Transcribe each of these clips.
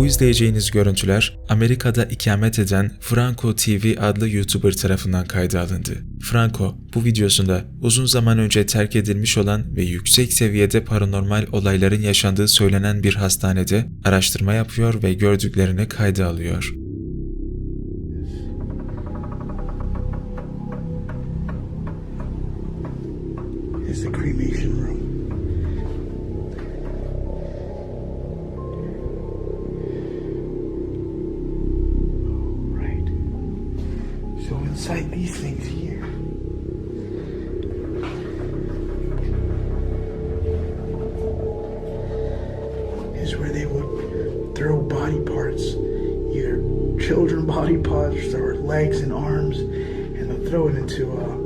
Bu izleyeceğiniz görüntüler Amerika'da ikamet eden Franco TV adlı YouTuber tarafından kayda alındı. Franco bu videosunda uzun zaman önce terk edilmiş olan ve yüksek seviyede paranormal olayların yaşandığı söylenen bir hastanede araştırma yapıyor ve gördüklerini kayda alıyor. is the cremation room. Arms, and they'll throw it into uh,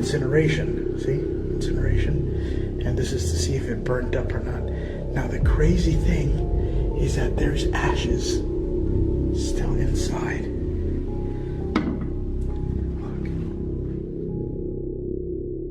incineration. See, incineration, and this is to see if it burnt up or not. Now the crazy thing is that there's ashes still inside.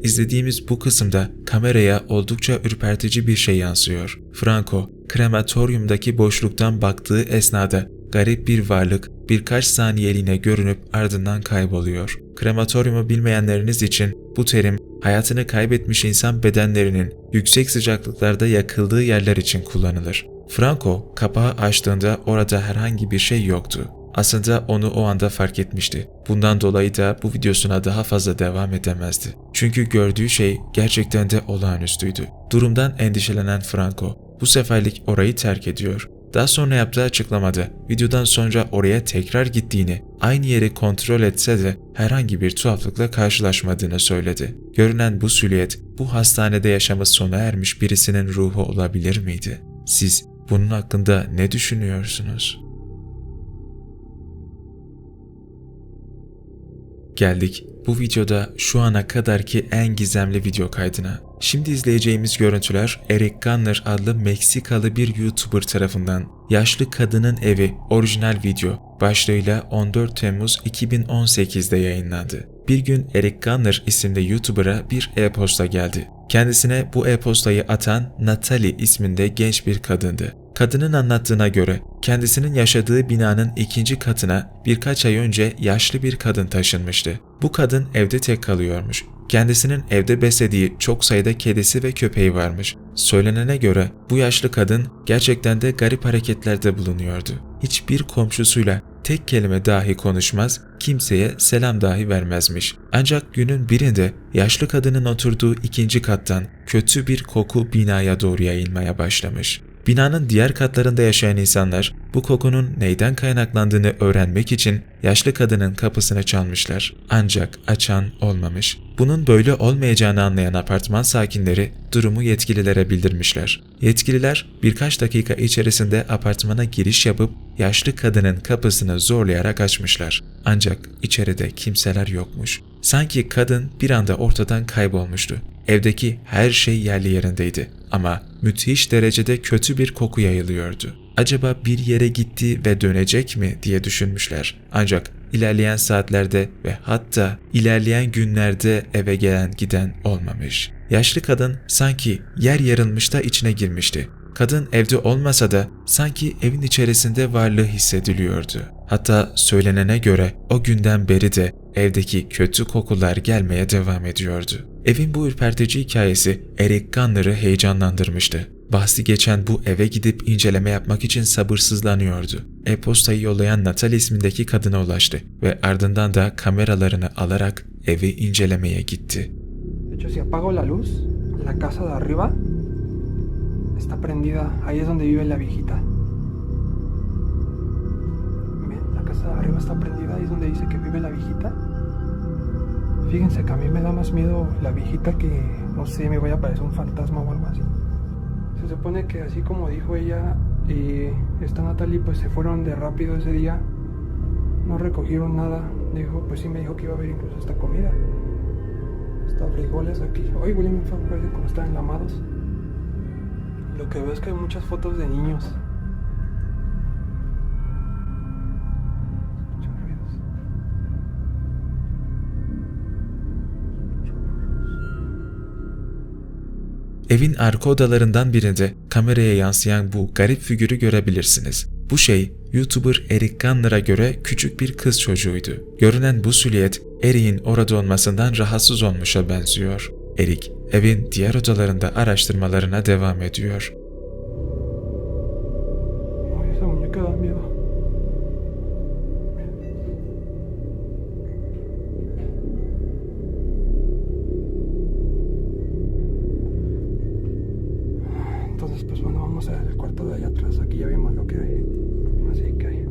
İzlediğimiz bu kısımda kameraya oldukça ürpertici bir şey yansıyor. Franco, krematoryumdaki boşluktan baktığı esnada garip bir varlık birkaç saniyeliğine görünüp ardından kayboluyor. Krematoryumu bilmeyenleriniz için bu terim hayatını kaybetmiş insan bedenlerinin yüksek sıcaklıklarda yakıldığı yerler için kullanılır. Franco kapağı açtığında orada herhangi bir şey yoktu. Aslında onu o anda fark etmişti. Bundan dolayı da bu videosuna daha fazla devam edemezdi. Çünkü gördüğü şey gerçekten de olağanüstüydü. Durumdan endişelenen Franco bu seferlik orayı terk ediyor. Daha sonra yaptığı açıklamada videodan sonra oraya tekrar gittiğini, aynı yeri kontrol etse de herhangi bir tuhaflıkla karşılaşmadığını söyledi. Görünen bu silüet bu hastanede yaşamı sona ermiş birisinin ruhu olabilir miydi? Siz bunun hakkında ne düşünüyorsunuz? Geldik bu videoda şu ana kadarki en gizemli video kaydına. Şimdi izleyeceğimiz görüntüler Eric Gunner adlı Meksikalı bir YouTuber tarafından Yaşlı Kadının Evi orijinal video başlığıyla 14 Temmuz 2018'de yayınlandı. Bir gün Eric Gunner isimli YouTuber'a bir e-posta geldi. Kendisine bu e-postayı atan Natalie isminde genç bir kadındı. Kadının anlattığına göre kendisinin yaşadığı binanın ikinci katına birkaç ay önce yaşlı bir kadın taşınmıştı. Bu kadın evde tek kalıyormuş. Kendisinin evde beslediği çok sayıda kedisi ve köpeği varmış. Söylenene göre bu yaşlı kadın gerçekten de garip hareketlerde bulunuyordu. Hiçbir komşusuyla tek kelime dahi konuşmaz, kimseye selam dahi vermezmiş. Ancak günün birinde yaşlı kadının oturduğu ikinci kattan kötü bir koku binaya doğru yayılmaya başlamış. Binanın diğer katlarında yaşayan insanlar bu kokunun neyden kaynaklandığını öğrenmek için yaşlı kadının kapısını çalmışlar. Ancak açan olmamış. Bunun böyle olmayacağını anlayan apartman sakinleri durumu yetkililere bildirmişler. Yetkililer birkaç dakika içerisinde apartmana giriş yapıp yaşlı kadının kapısını zorlayarak açmışlar. Ancak içeride kimseler yokmuş. Sanki kadın bir anda ortadan kaybolmuştu. Evdeki her şey yerli yerindeydi ama müthiş derecede kötü bir koku yayılıyordu. Acaba bir yere gitti ve dönecek mi diye düşünmüşler. Ancak ilerleyen saatlerde ve hatta ilerleyen günlerde eve gelen giden olmamış. Yaşlı kadın sanki yer yarılmış da içine girmişti. Kadın evde olmasa da sanki evin içerisinde varlığı hissediliyordu. Hatta söylenene göre o günden beri de evdeki kötü kokular gelmeye devam ediyordu. Evin bu ürpertici hikayesi Eric Gunner'ı heyecanlandırmıştı. Bahsi geçen bu eve gidip inceleme yapmak için sabırsızlanıyordu. E-postayı yollayan Natalie ismindeki kadına ulaştı ve ardından da kameralarını alarak evi incelemeye gitti. Hecho, si apago la luz, la casa de arriba está prendida. Ahí es donde vive la viejita. Arriba está prendida. Ahí es donde dice que vive la viejita. Fíjense que a mí me da más miedo la viejita que, no sé, me vaya a parecer un fantasma o algo así. Se supone que así como dijo ella y esta Natalie, pues se fueron de rápido ese día. No recogieron nada. Dijo, pues sí me dijo que iba a haber incluso esta comida. Hasta frijoles aquí. Hoy William parece como están enlamados. Lo que veo es que hay muchas fotos de niños. Evin arka odalarından birinde kameraya yansıyan bu garip figürü görebilirsiniz. Bu şey YouTuber Eric Garner'a göre küçük bir kız çocuğuydu. Görünen bu silüet Eric'in orada olmasından rahatsız olmuşa benziyor. Eric evin diğer odalarında araştırmalarına devam ediyor. Entonces, pues bueno, vamos al cuarto de allá atrás. Aquí ya vimos lo que hay. Así que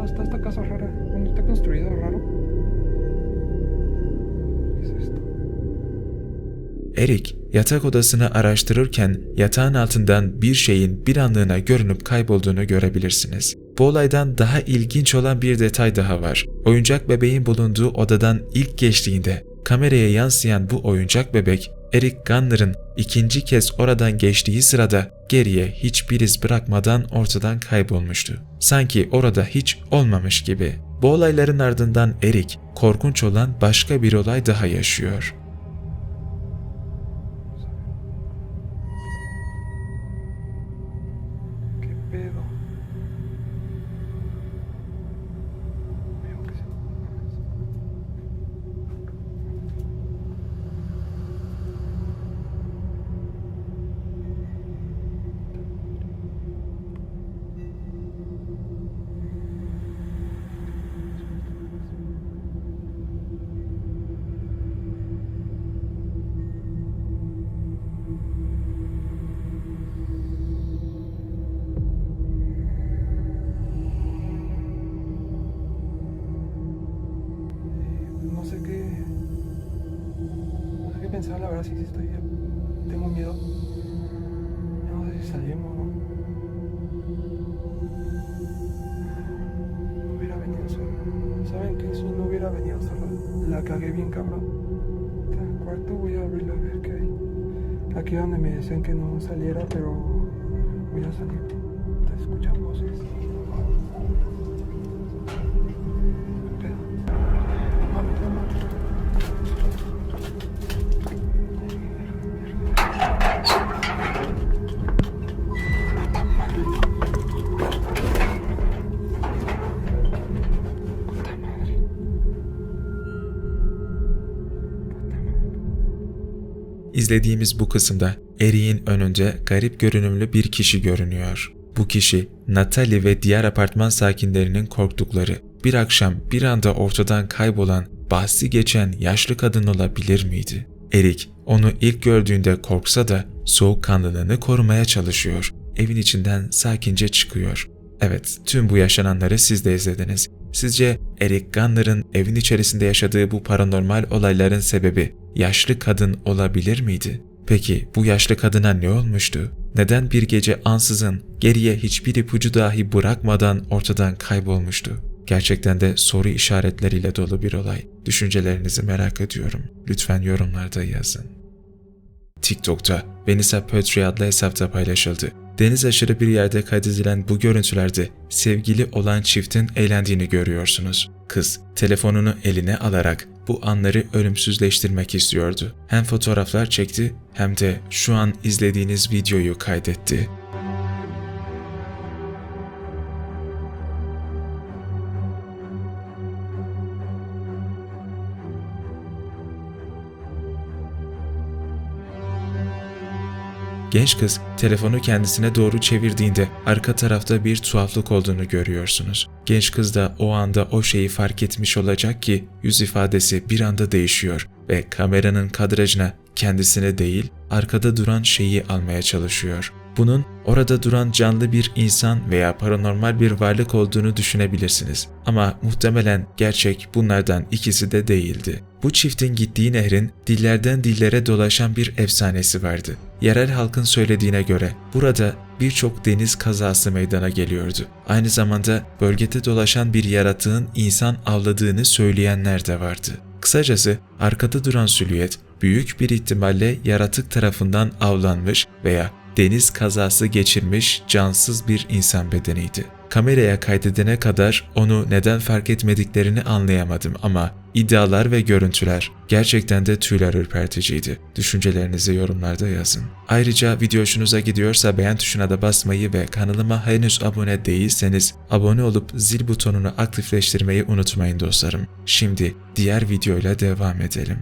¿Qué pedo? Está esta casa rara. Bueno, está construido raro. Eric yatak odasını araştırırken yatağın altından bir şeyin bir anlığına görünüp kaybolduğunu görebilirsiniz. Bu olaydan daha ilginç olan bir detay daha var. Oyuncak bebeğin bulunduğu odadan ilk geçtiğinde kameraya yansıyan bu oyuncak bebek Eric Garner'ın ikinci kez oradan geçtiği sırada geriye hiçbir iz bırakmadan ortadan kaybolmuştu. Sanki orada hiç olmamış gibi. Bu olayların ardından Eric korkunç olan başka bir olay daha yaşıyor. La verdad, sí, sí estoy. Tengo miedo. No sé si salimos, ¿no? No hubiera venido solo. ¿Saben qué? Si no hubiera venido solo, la cagué bien cabrón. Está cuarto, voy a abrirlo a ver qué hay. Aquí donde me decían que no saliera, pero voy a salir. Te escuchan voces. İzlediğimiz bu kısımda Eric'in önünde garip görünümlü bir kişi görünüyor. Bu kişi Natalie ve diğer apartman sakinlerinin korktukları bir akşam bir anda ortadan kaybolan bahsi geçen yaşlı kadın olabilir miydi? Eric onu ilk gördüğünde korksa da soğukkanlılığını korumaya çalışıyor. Evin içinden sakince çıkıyor. Evet, tüm bu yaşananları siz de izlediniz. Sizce Eric Garner'ın evin içerisinde yaşadığı bu paranormal olayların sebebi yaşlı kadın olabilir miydi? Peki bu yaşlı kadına ne olmuştu? Neden bir gece ansızın geriye hiçbir ipucu dahi bırakmadan ortadan kaybolmuştu? Gerçekten de soru işaretleriyle dolu bir olay. Düşüncelerinizi merak ediyorum. Lütfen yorumlarda yazın. TikTok'ta Venisa Poetry adlı hesapta paylaşıldı. Deniz aşırı bir yerde kaydedilen bu görüntülerde sevgili olan çiftin eğlendiğini görüyorsunuz. Kız telefonunu eline alarak bu anları ölümsüzleştirmek istiyordu. Hem fotoğraflar çekti hem de şu an izlediğiniz videoyu kaydetti. Genç kız telefonu kendisine doğru çevirdiğinde arka tarafta bir tuhaflık olduğunu görüyorsunuz. Genç kız da o anda o şeyi fark etmiş olacak ki yüz ifadesi bir anda değişiyor ve kameranın kadrajına kendisine değil arkada duran şeyi almaya çalışıyor. Bunun orada duran canlı bir insan veya paranormal bir varlık olduğunu düşünebilirsiniz. Ama muhtemelen gerçek bunlardan ikisi de değildi. Bu çiftin gittiği nehrin dillerden dillere dolaşan bir efsanesi vardı. Yerel halkın söylediğine göre burada birçok deniz kazası meydana geliyordu. Aynı zamanda bölgede dolaşan bir yaratığın insan avladığını söyleyenler de vardı. Kısacası arkada duran silüet büyük bir ihtimalle yaratık tarafından avlanmış veya deniz kazası geçirmiş cansız bir insan bedeniydi. Kameraya kaydedene kadar onu neden fark etmediklerini anlayamadım ama iddialar ve görüntüler gerçekten de tüyler ürperticiydi. Düşüncelerinizi yorumlarda yazın. Ayrıca video hoşunuza gidiyorsa beğen tuşuna da basmayı ve kanalıma henüz abone değilseniz abone olup zil butonunu aktifleştirmeyi unutmayın dostlarım. Şimdi diğer videoyla devam edelim.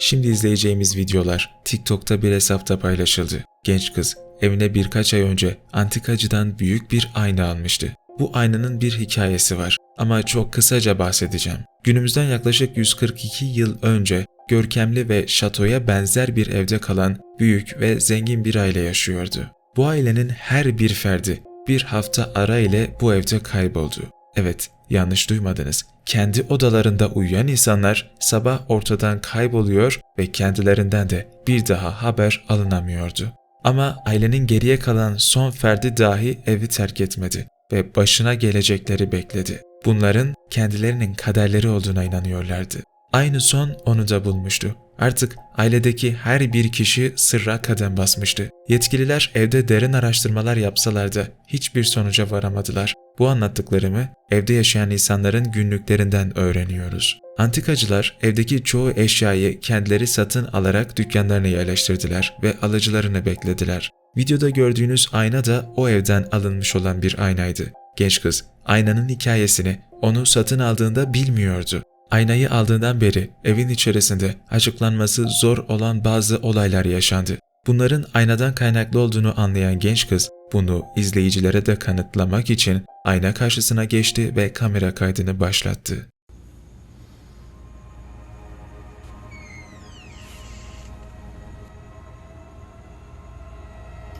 Şimdi izleyeceğimiz videolar TikTok'ta bir hesapta paylaşıldı. Genç kız evine birkaç ay önce antikacıdan büyük bir ayna almıştı. Bu aynanın bir hikayesi var ama çok kısaca bahsedeceğim. Günümüzden yaklaşık 142 yıl önce görkemli ve şatoya benzer bir evde kalan büyük ve zengin bir aile yaşıyordu. Bu ailenin her bir ferdi bir hafta ara ile bu evde kayboldu. Evet, yanlış duymadınız. Kendi odalarında uyuyan insanlar sabah ortadan kayboluyor ve kendilerinden de bir daha haber alınamıyordu. Ama ailenin geriye kalan son ferdi dahi evi terk etmedi ve başına gelecekleri bekledi. Bunların kendilerinin kaderleri olduğuna inanıyorlardı. Aynı son onu da bulmuştu. Artık ailedeki her bir kişi sırra kadem basmıştı. Yetkililer evde derin araştırmalar yapsalar da hiçbir sonuca varamadılar. Bu anlattıklarımı evde yaşayan insanların günlüklerinden öğreniyoruz. Antikacılar evdeki çoğu eşyayı kendileri satın alarak dükkanlarına yerleştirdiler ve alıcılarını beklediler. Videoda gördüğünüz ayna da o evden alınmış olan bir aynaydı. Genç kız aynanın hikayesini onu satın aldığında bilmiyordu. Aynayı aldığından beri evin içerisinde açıklanması zor olan bazı olaylar yaşandı. Bunların aynadan kaynaklı olduğunu anlayan genç kız bunu izleyicilere de kanıtlamak için ayna karşısına geçti ve kamera kaydını başlattı.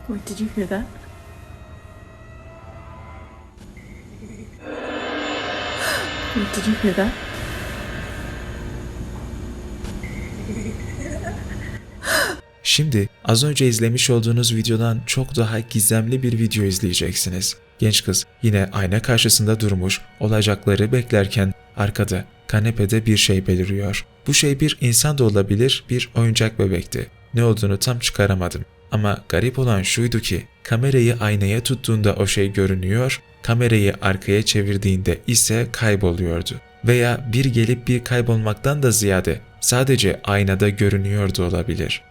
Wait, did you hear that? Wait, did you hear that? Şimdi az önce izlemiş olduğunuz videodan çok daha gizemli bir video izleyeceksiniz. Genç kız yine ayna karşısında durmuş, olacakları beklerken arkada kanepede bir şey beliriyor. Bu şey bir insan da olabilir, bir oyuncak bebekti. Ne olduğunu tam çıkaramadım. Ama garip olan şuydu ki kamerayı aynaya tuttuğunda o şey görünüyor, kamerayı arkaya çevirdiğinde ise kayboluyordu. Veya bir gelip bir kaybolmaktan da ziyade sadece aynada görünüyordu olabilir.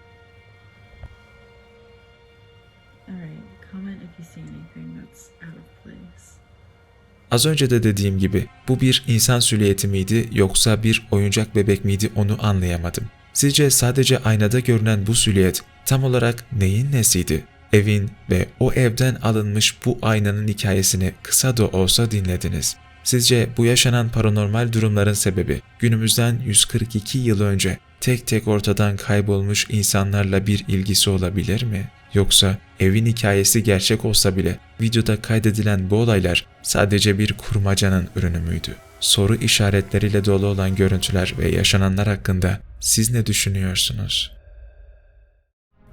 Az önce de dediğim gibi bu bir insan silüeti miydi yoksa bir oyuncak bebek miydi onu anlayamadım. Sizce sadece aynada görünen bu silüet tam olarak neyin nesiydi? Evin ve o evden alınmış bu aynanın hikayesini kısa da olsa dinlediniz. Sizce bu yaşanan paranormal durumların sebebi günümüzden 142 yıl önce tek tek ortadan kaybolmuş insanlarla bir ilgisi olabilir mi? Yoksa evin hikayesi gerçek olsa bile videoda kaydedilen bu olaylar sadece bir kurmacanın ürünü müydü? Soru işaretleriyle dolu olan görüntüler ve yaşananlar hakkında siz ne düşünüyorsunuz?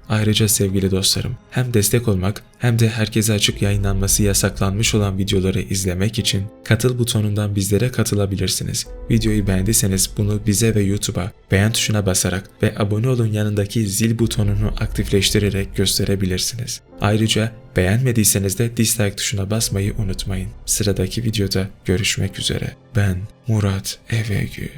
Ayrıca sevgili dostlarım, hem destek olmak hem de herkese açık yayınlanması yasaklanmış olan videoları izlemek için katıl butonundan bizlere katılabilirsiniz. Videoyu beğendiyseniz bunu bize ve YouTube'a beğen tuşuna basarak ve abone olun yanındaki zil butonunu aktifleştirerek gösterebilirsiniz. Ayrıca beğenmediyseniz de dislike tuşuna basmayı unutmayın. Sıradaki videoda görüşmek üzere. Ben Murat Evegü.